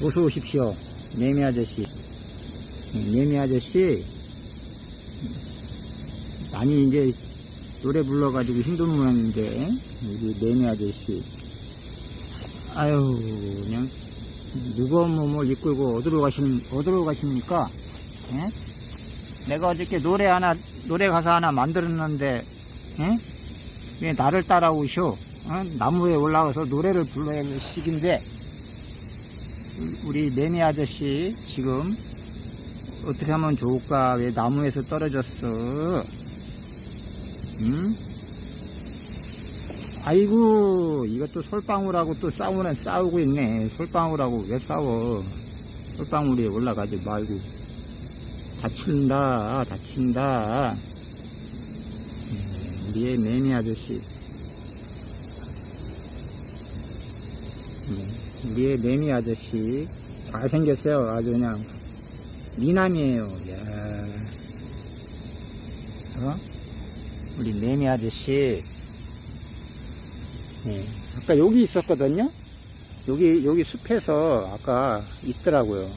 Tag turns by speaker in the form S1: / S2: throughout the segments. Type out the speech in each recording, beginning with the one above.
S1: 어서 오십시오. 매미 아저씨. 매미 아저씨. 많이 이제 노래 불러가지고 힘든 모양인데, 우리 매미 아저씨. 아유, 그냥, 무거운 몸을 이끌고 어디로 가시는, 어디로 가십니까? 예? 내가 어저께 노래 하나, 노래 가사 하나 만들었는데, 예? 왜 나를 따라오셔? 어? 나무에 올라가서 노래를 불러야 할 시기인데, 우리 매미 아저씨 지금 어떻게 하면 좋을까? 왜 나무에서 떨어졌어? 응? 아이고 이것도 솔방울하고 또 싸우는 싸우고 있네. 솔방울하고 왜 싸워? 솔방울에 올라가지 말고 다친다 다친다. 음, 우리의 매미 아저씨. 음. 우리의 매미 아저씨 잘생겼어요 아주 그냥 미남이에요 야. 어? 우리 매미 아저씨 예. 아까 여기 있었거든요 여기 여기 숲에서 아까 있더라고요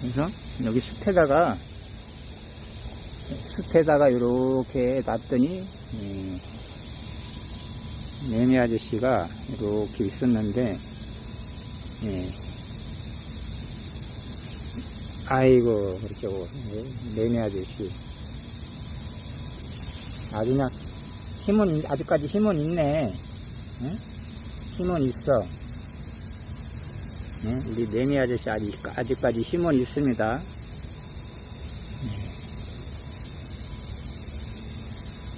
S1: 그래서 여기 숲에다가 숲에다가 이렇게 놨더니 예. 매미 아저씨가 이렇게 있었는데, 예. 아이고, 그렇게, 예, 매미 아저씨. 아주 그냥, 힘은, 아직까지 힘은 있네. 예? 힘은 있어. 예? 우리 매미 아저씨 아직, 아직까지 힘은 있습니다. 예.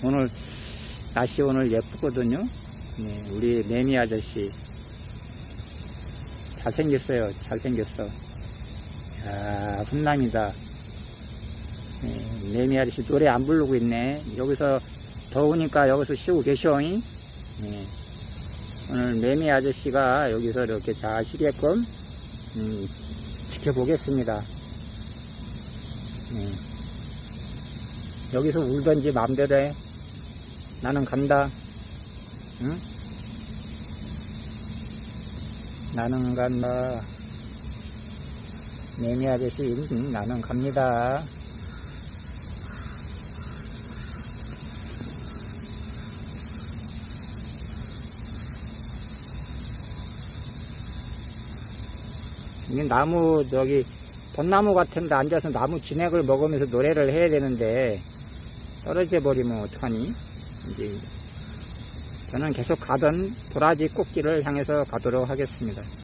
S1: 오늘, 날씨 오늘 예쁘거든요. 네, 우리 매미 아저씨 잘생겼어요. 잘생겼어. 야, 훈남이다. 네, 매미 아저씨 노래 안 부르고 있네. 여기서 더우니까 여기서 쉬고 계셔. 잉? 네. 오늘 매미 아저씨가 여기서 이렇게 잘 쉬게끔 음, 지켜보겠습니다. 네. 여기서 울던지 마음대로 해. 나는 간다. 응? 나는 간다. 매미 아저씨, 응, 나는 갑니다. 이 나무, 저기, 벚나무 같은 데 앉아서 나무 진액을 먹으면서 노래를 해야 되는데, 떨어져 버리면 어떡하니? 이제, 저는 계속 가던 도라지 꽃길을 향해서 가도록 하겠습니다.